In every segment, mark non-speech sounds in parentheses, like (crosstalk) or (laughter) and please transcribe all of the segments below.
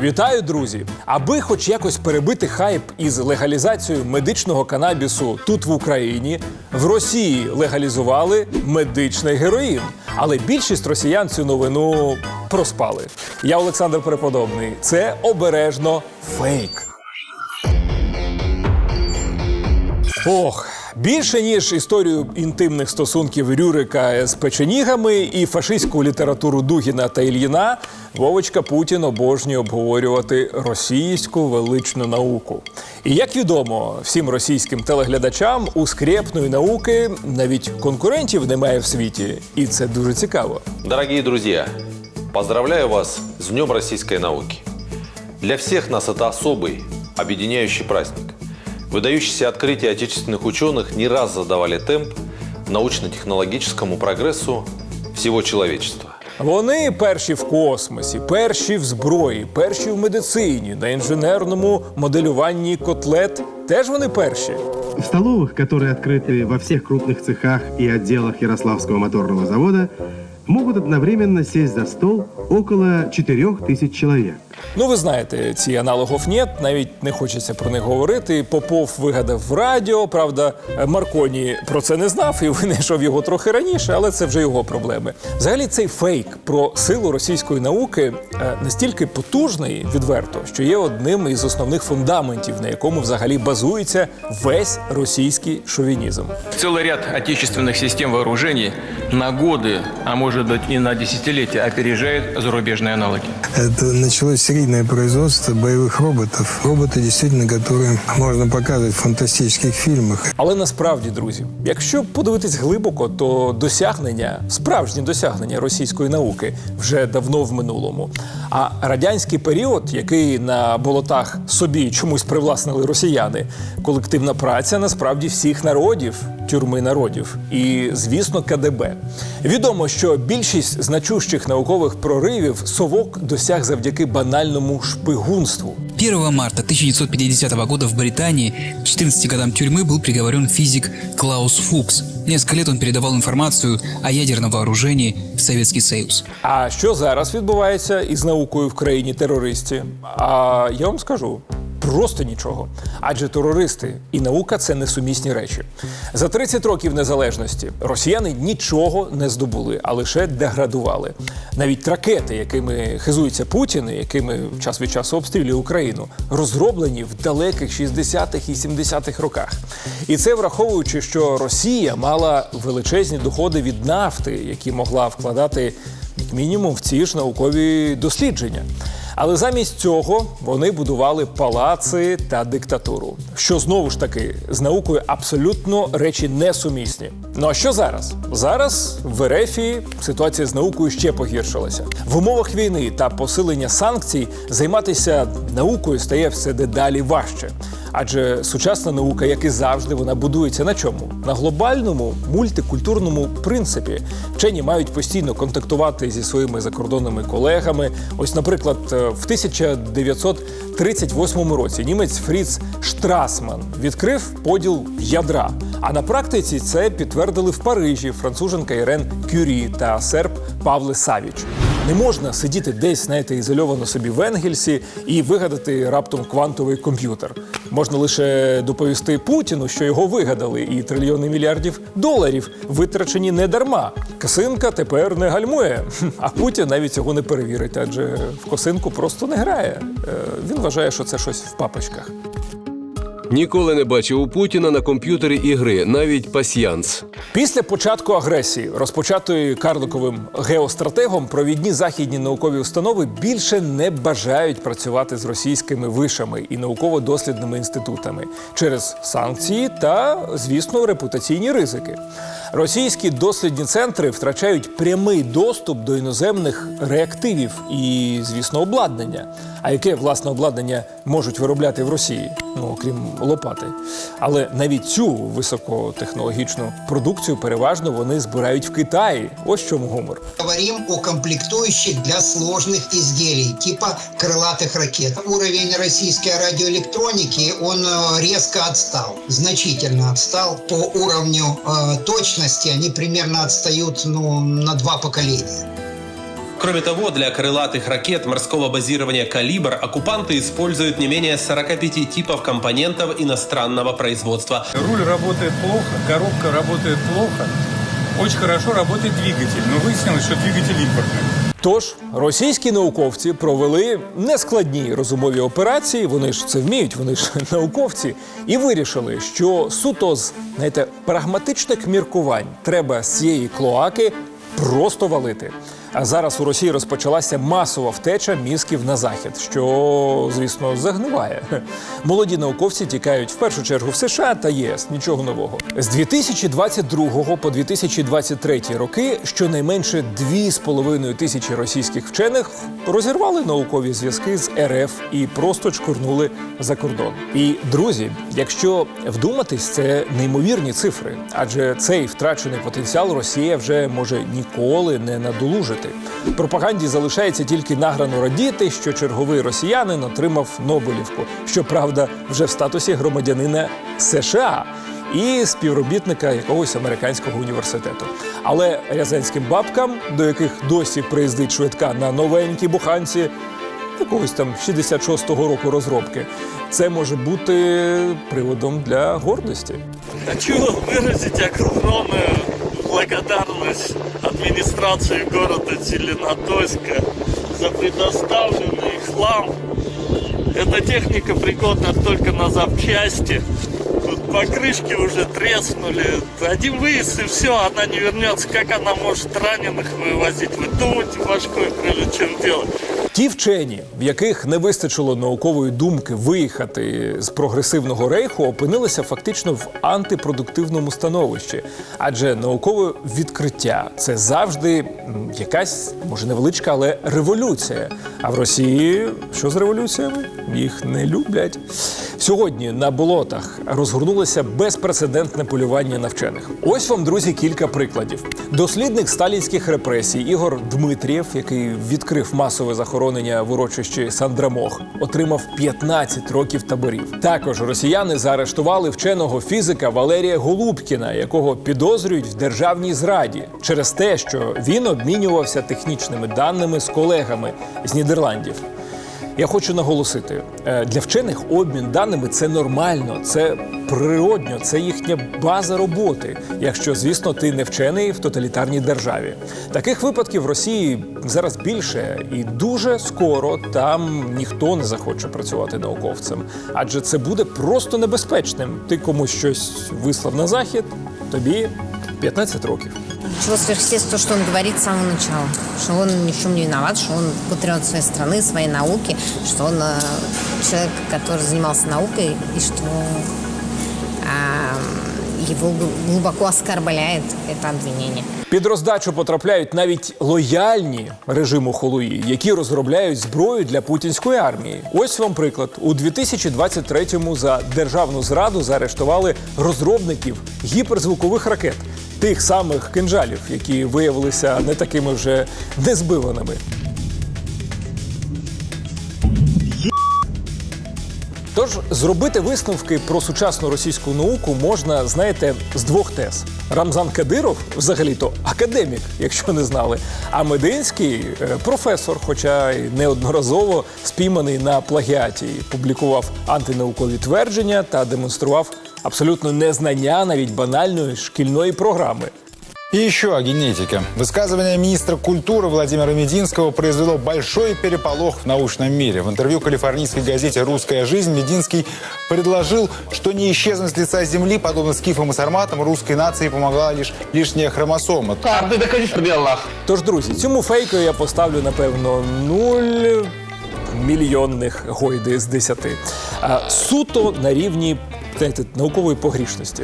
Вітаю, друзі! Аби хоч якось перебити хайп із легалізацією медичного канабісу тут в Україні, в Росії легалізували медичний героїн. Але більшість росіян цю новину проспали. Я Олександр Преподобний. Це обережно фейк. Ох, більше ніж історію інтимних стосунків Рюрика з печенігами і фашистську літературу Дугіна та Ільїна, Вовочка Путін обожнює обговорювати російську величну науку. І як відомо всім російським телеглядачам, у скрєпної науки навіть конкурентів немає в світі, і це дуже цікаво. Дорогие друзья, поздравляю вас с Днем российской науки. Для всех нас это особый, объединяющий праздник. Выдающиеся открытия отечественных ученых не раз задавали темп научно-технологическому прогрессу всего человечества. Вони перші в космосі, перші в зброї, перші в медицині, на інженерному моделюванні котлет. Теж вони перші. В столовых, которые открыты во всех крупных цехах и отделах Ярославского моторного завода, могут одновременно сесть за стол около 4000 человек. Ну, ви знаєте, ці аналогов нет, навіть не хочеться про них говорити. Попов вигадав в радіо. Правда, Марконі про це не знав і (laughs) винайшов його трохи раніше, але це вже його проблеми. Взагалі, цей фейк про силу російської науки е, настільки потужний, відверто, що є одним із основних фундаментів, на якому взагалі базується весь російський шовінізм. Целый ряд отечественных систем вооружений на годы, а может быть и на десятилетия опережает зарубежные аналоги. Это началось серийное производство боевых роботов. Роботы, действительно, которые можно показывать в фантастических фильмах. Але насправді, друзі, якщо подивитись глибоко, то досягнення, справжні досягнення російської науки вже давно в минулому. А радянський період, який на болотах собі чомусь привласнили росіяни, колективна праця насправді всіх народів, тюрми народів, і звісно, КДБ. Відомо, що більшість значущих наукових проривів совок досяг завдяки банальному шпигунству. 1 марта 1950 года в Британии к 14 годам тюрьмы был приговорен физик Клаус Фукс. Несколько лет он передавал информацию о ядерном вооружении в Советский Союз. А що зараз відбувається із наукою в країні терористів? А я вам скажу. Просто нічого. Адже терористи і наука це несумісні речі. За 30 років незалежності росіяни нічого не здобули, а лише деградували. Навіть ракети, якими хизується Путін, якими час від часу обстрілює Україну, розроблені в далеких 60-х і 70-х роках. І це враховуючи, що Росія мала величезні доходи від нафти, які могла вкладати як мінімум в ці ж наукові дослідження. Але замість цього вони будували палаци та диктатуру, що знову ж таки з наукою абсолютно речі несумісні. Ну а що зараз? Зараз в Ерефії ситуація з наукою ще погіршилася. В умовах війни та посилення санкцій займатися наукою стає все дедалі важче. Адже сучасна наука, як і завжди, вона будується на чому? На глобальному мультикультурному принципі. Вчені мають постійно контактувати зі своїми закордонними колегами. Ось, наприклад, е, в 1938 році німець Фріц Штрасман відкрив поділ ядра. А на практиці це підтвердили в Парижі француженка Ірен Кюрі та серб Павле Савіч. Не можна сидіти десь, знаєте, ізольовано собі в Енгельсі і вигадати раптом квантовий комп'ютер. Можна лише доповісти Путіну, що його вигадали, і трильйони мільярдів доларів витрачені не дарма. Косинка тепер не гальмує. А Путін навіть цього не перевірить, адже в косинку просто не грає. Е, Він вважає, що це щось в папочках. Ніколи не бачив у Путіна на комп'ютері ігри, навіть пасьянс. Після початку агресії, розпочатої Карликовим геостратегом, провідні західні наукові установи більше не бажають працювати з російськими вишами і науково-дослідними інститутами через санкції та, звісно, репутаційні ризики. Російські дослідні центри втрачають прямий доступ до іноземних реактивів і, звісно, обладнання. А яке власне обладнання можуть виробляти в Росії? Ну окрім лопати. Але навіть цю високотехнологічну продукцію переважно вони збирають в Китаї. Ось в чому гумор. Говорим о комплектующих для сложных изделий, типа крылатых ракет. Уровень российской радиоэлектроники, он э, резко отстал, значительно отстал. По уровню э, точности они примерно отстают ну, на два поколения. Кроме того, для крылатых ракет морского базирования «Калибр» оккупанты используют не менее 45 типов компонентов иностранного производства. Руль работает плохо, коробка работает плохо, очень хорошо работает двигатель, но выяснилось, что двигатель импортный. Тож російські науковці провели нескладні розумові операції. Вони ж це вміють, вони ж (laughs) науковці, і вирішили, що суто з знаєте, прагматичних міркувань треба з цієї клоаки просто валити. А зараз у Росії розпочалася масова втеча мізків на захід, що, звісно, загниває. Молоді науковці тікають в першу чергу в США та ЄС. Нічого нового. З 2022 по 2023 роки щонайменше 2,5 тисячі російських вчених розірвали наукові зв'язки з РФ і просто чкурнули за кордон. І друзі, якщо вдуматись, це неймовірні цифри, адже цей втрачений потенціал Росія вже може ніколи не надолужити. Пропаганді залишається тільки награно радіти, що черговий росіянин отримав Нобелівку, щоправда, вже в статусі громадянина США. І співробітника якогось американського університету. Але рязанським бабкам, до яких досі приїздить швидка на новенькій буханці, якогось там 66-го року розробки, це може бути приводом для гордості. Хочу выразить огромную благодарность администрации города Зеленодольска за предоставленный хлам. Эта техника пригодна только на запчасти. Тут покрышки уже треснули. Один выезд и все, она не вернется. Как она может раненых вывозить? Вы думаете башкой, прежде чем делать? Ті вчені, в яких не вистачило наукової думки виїхати з прогресивного рейху, опинилися фактично в антипродуктивному становищі. Адже наукове відкриття це завжди м, якась, може невеличка, але революція. А в Росії що з революціями? Їх не люблять. Сьогодні на болотах розгорнулося безпрецедентне полювання на вчених. Ось вам, друзі, кілька прикладів. Дослідник сталінських репресій Ігор Дмитрієв, який відкрив масове захоронення в урочищі Сандрамох, отримав 15 років таборів. Також росіяни заарештували вченого фізика Валерія Голубкіна, якого підозрюють в державній зраді через те, що він обмінювався технічними даними з колегами з Нідерландів. Я хочу наголосити, е, для вчених обмін даними це нормально, це природньо, це їхня база роботи. Якщо, звісно, ти не вчений в тоталітарній державі. Таких випадків в Росії зараз більше, і дуже скоро там ніхто не захоче працювати науковцем, адже це буде просто небезпечним. Ти комусь щось вислав на захід, тобі 15 років Чего сверхъестественного, то, что он говорит с самого начала. Что он ни в чем не виноват, что он патриот своей страны, своей науки, что он э, человек, который занимался наукой, и что э, его гл- глубоко оскорбляет это обвинение. Під роздачу потрапляють навіть лояльні режиму Холуї, які розробляють зброю для путінської армії. Ось вам приклад: у 2023-му за державну зраду заарештували розробників гіперзвукових ракет, тих самих кинжалів, які виявилися не такими вже незбиваними. Тож зробити висновки про сучасну російську науку можна, знаєте, з двох тез. Рамзан Кадиров, взагалі-то академік, якщо не знали. А Мединський е, професор, хоча й неодноразово спійманий на плагіаті, публікував антинаукові твердження та демонстрував абсолютно незнання навіть банальної шкільної програми. И еще о генетике. Высказывание министра культуры Владимира Мединского произвело большой переполох в научном мире. В интервью калифорнийской газете «Русская жизнь» Мединский предложил, что не исчезнуть с лица земли, подобно скифам и сарматам, русской нации помогла лишь лишняя хромосома. А ты докажи, что я Аллах. Тож, друзі, цьому фейку я поставлю, напевно, нуль мільйонних гойди з десяти. А, суто на рівні знаєте, наукової погрішності.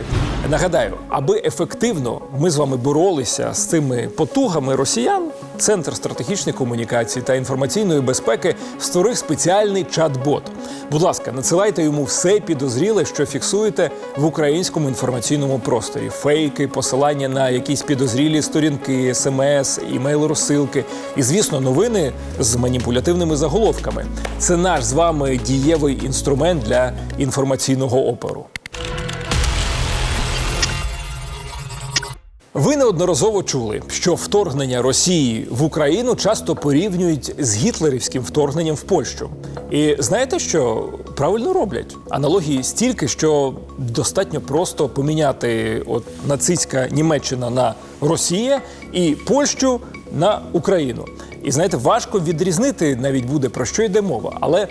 Нагадаю, аби ефективно ми з вами боролися з цими потугами росіян, Центр стратегічних комунікацій та інформаційної безпеки створив спеціальний чат-бот. Будь ласка, надсилайте йому все підозріле, що фіксуєте в українському інформаційному просторі: фейки, посилання на якісь підозрілі сторінки, смс, імейл розсилки і, звісно, новини з маніпулятивними заголовками. Це наш з вами дієвий інструмент для інформаційного опору. Ви неодноразово чули, що вторгнення Росії в Україну часто порівнюють з гітлерівським вторгненням в Польщу. І знаєте, що правильно роблять? Аналогії стільки, що достатньо просто поміняти от нацистська Німеччина на Росія і Польщу на Україну. І знаєте, важко відрізнити навіть буде про що йде мова, але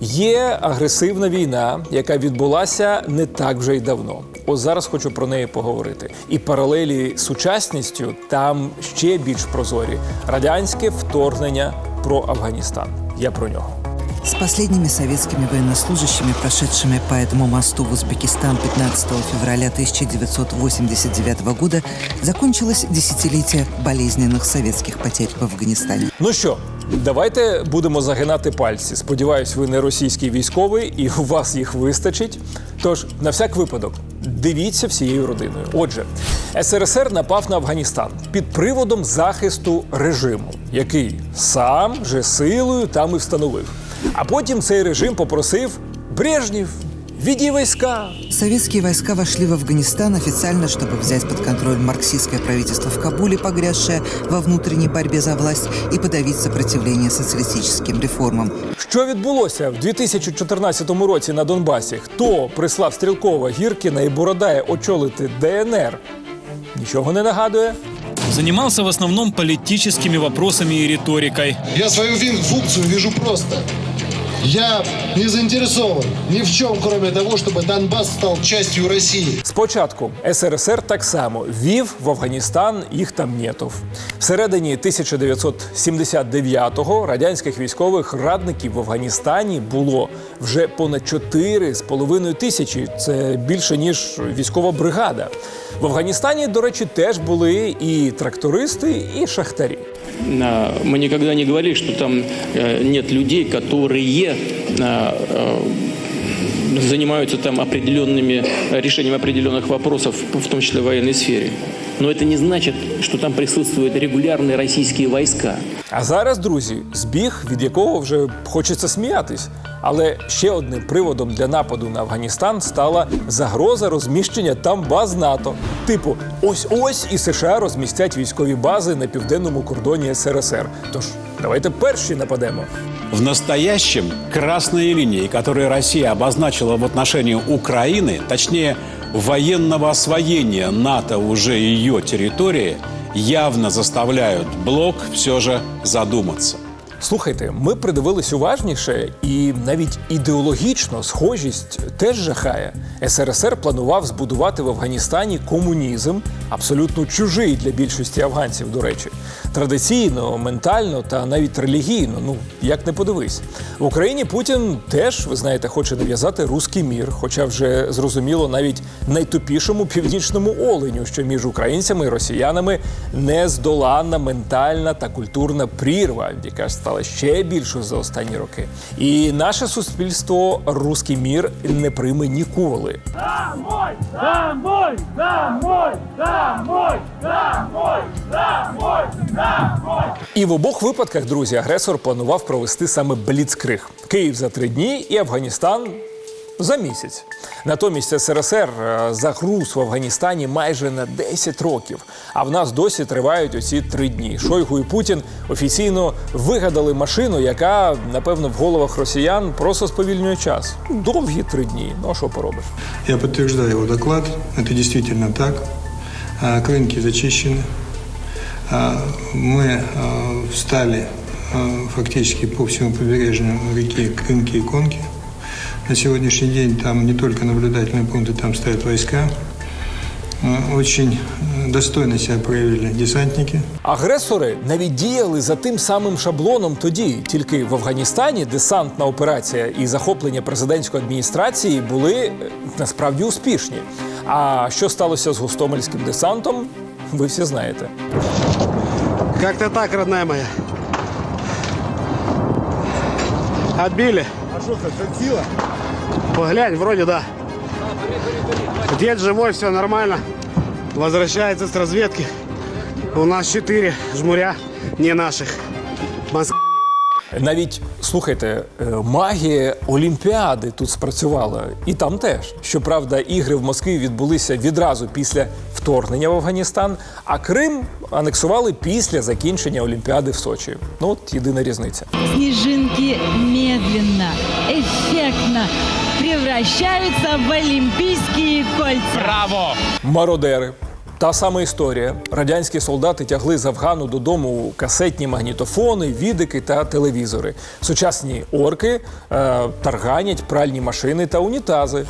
є агресивна війна, яка відбулася не так вже й давно. Ось зараз хочу про неї поговорити. І паралелі з сучасністю там ще більш прозорі радянське вторгнення про Афганістан. Я про нього. С последними советскими военнослужащими, прошедшими по этому мосту в Узбекистан 15 февраля 1989 года, закончилось десятилетие болезненных советских потерь в Афганистане. Ну що, давайте будемо загинати пальці. Сподіваюсь, ви не російський військовий і у вас їх вистачить. Тож, на всяк випадок, дивіться всією родиною. Отже, СРСР напав на Афганістан під приводом захисту режиму, який сам же силою там і встановив. А потім цей режим попросив Брежнєв, віді війська. Советские войска вошли в Афганистан официально, чтобы взять под контроль марксистское правительство в Кабуле, погрязшее во внутренней борьбе за власть, и подавить сопротивление социалистическим реформам. Що відбулося в 2014 році на Донбасі? Хто прислав Стрілкова, Гіркіна і Бородая очолити ДНР? Нічого не нагадує. Занимался в основном политическими вопросами и риторикой. Я свою функцию вижу просто. Я не заинтересован ні в чому, крім того, щоб Донбас став частью Росії. Спочатку СРСР так само вів в Афганістан їх там нєтов. Всередині 1979-го радянських військових радників в Афганістані було вже понад 4,5 тисячі. Це більше ніж військова бригада. В Афганістані, до речі, теж були і трактористи, і шахтарі. А, Мы никогда не говорили, что там э, нет людей, которые а, э, занимаются там определенными решением определенных вопросов, в том числе в военной сфере. Но это не значит, что там присутствуют регулярные российские войска. А зараз, друзі, збіг, від якого вже хочеться сміятись. Але ще одним приводом для нападу на Афганістан стала загроза розміщення там баз НАТО. Типу, ось ось і США розмістять військові бази на південному кордоні СРСР. Тож давайте перші нападемо. В настоящем красные линии, которые Россия обозначила в отношении Украины, точнее военного освоения НАТО уже ее территории, явно заставляют блок все же задуматься. Слухайте, ми придивились уважніше, і навіть ідеологічно схожість теж жахає. СРСР планував збудувати в Афганістані комунізм, абсолютно чужий для більшості афганців, до речі. Традиційно, ментально та навіть релігійно. Ну як не подивись. В Україні Путін теж, ви знаєте, хоче нав'язати руський мір, хоча вже зрозуміло навіть найтупішому північному оленю, що між українцями і росіянами нездоланна ментальна та культурна прірва, яка стала ще більшою за останні роки. І наше суспільство руський мір не прийме ніколи. Домой! Домой! Домой! Домой! Домой! Домой! І в обох випадках, друзі, агресор планував провести саме бліцкриг. Київ за три дні і Афганістан за місяць. Натомість СРСР е, загруз в Афганістані майже на 10 років. А в нас досі тривають оці три дні. Шойгу і Путін офіційно вигадали машину, яка, напевно, в головах росіян просто сповільнює час. Довгі три дні. Ну а що поробиш? Я подтверждаю его доклад. Это действительно так. Клинки зачищены А, Мы а, встали а, фактически по всему побережью реки Клинки и Конки. На сегодняшний день там не только наблюдательные пункты, там стоят войска. А, Очень э, достойно себя проявили десантники. Агресори навіть діяли за тим самим шаблоном тоді, тільки в Афганістані десантна операція і захоплення президентської адміністрації були е, насправді успішні. А що сталося з гостомельським десантом, Ви всі знаєте. Как-то так, родная моя. Отбили. А что, зацепило? Поглянь, вроде да. Дед живой, все нормально. Возвращается с разведки. У нас четыре жмуря, не наших. Москва. Навіть слухайте, е, магія Олімпіади тут спрацювала, і там теж. Щоправда, ігри в Москві відбулися відразу після вторгнення. в Афганістан, а Крим анексували після закінчення Олімпіади в Сочі. Ну от єдина різниця. Снежинки медленно, эффектно превращаются в олимпийские кольца. Браво! Мародери. Та сама історія. Радянські солдати тягли з Афгану додому касетні магнітофони, відики та телевізори. Сучасні орки е, тарганять пральні машини та унітази.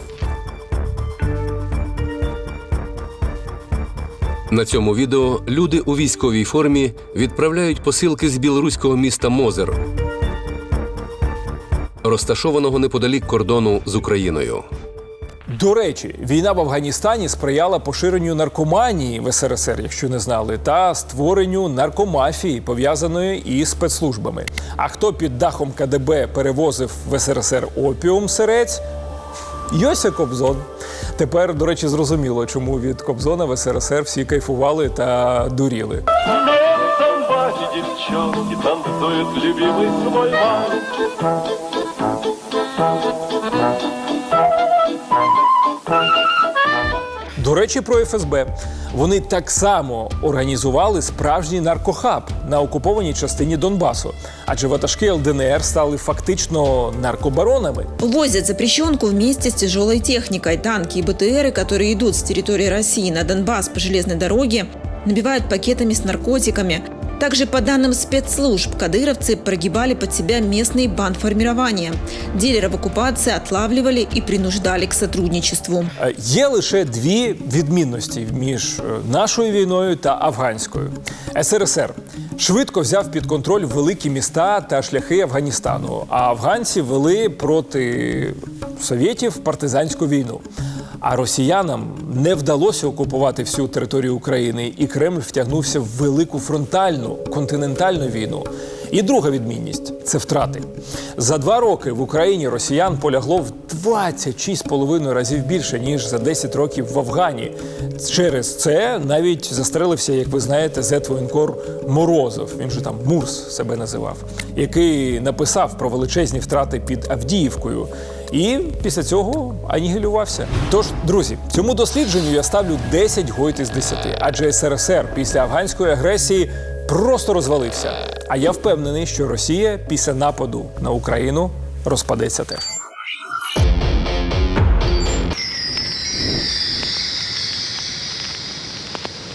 На цьому відео люди у військовій формі відправляють посилки з білоруського міста Мозер, розташованого неподалік кордону з Україною. До речі, війна в Афганістані сприяла поширенню наркоманії в СРСР, якщо не знали, та створенню наркомафії, пов'язаної із спецслужбами. А хто під дахом КДБ перевозив в СРСР опіум сирець? Йося Кобзон. Тепер, до речі, зрозуміло, чому від Кобзона в СРСР всі кайфували та дуріли. Девчонки любимый свой вальс. Речі, про ФСБ. Вони так само організували справжній наркохаб на окупованій частині Донбасу, адже ватажки ЛДНР стали фактично наркобаронами. Возят запрещенку вместе с тяжелой техникой. Танки и БТРы, которые идут с территории России на Донбасс по железной дороге, набивают пакетами с наркотиками. Также, по данным спецслужб, кадыровцы прогибали под себя местные бандформирования. Дилеров оккупации отлавливали и принуждали к сотрудничеству. Е, Є лише дві відмінності між е, нашою війною та афганською. СРСР швидко взяв під контроль великі міста та шляхи Афганістану, а афганці вели проти совєтів партизанську війну. А росіянам не вдалося окупувати всю територію України, і Кремль втягнувся в велику фронтальну континентальну війну. І друга відмінність це втрати. За два роки в Україні росіян полягло в 26,5 разів більше ніж за 10 років в Афгані. Через це навіть застрелився, як ви знаєте, зет-воєнкор Морозов. Він же там Мурс себе називав, який написав про величезні втрати під Авдіївкою. І після цього анігілювався. Тож, друзі, цьому дослідженню я ставлю 10 гойт із 10, адже СРСР після афганської агресії просто розвалився. А я впевнений, що Росія після нападу на Україну розпадеться теж.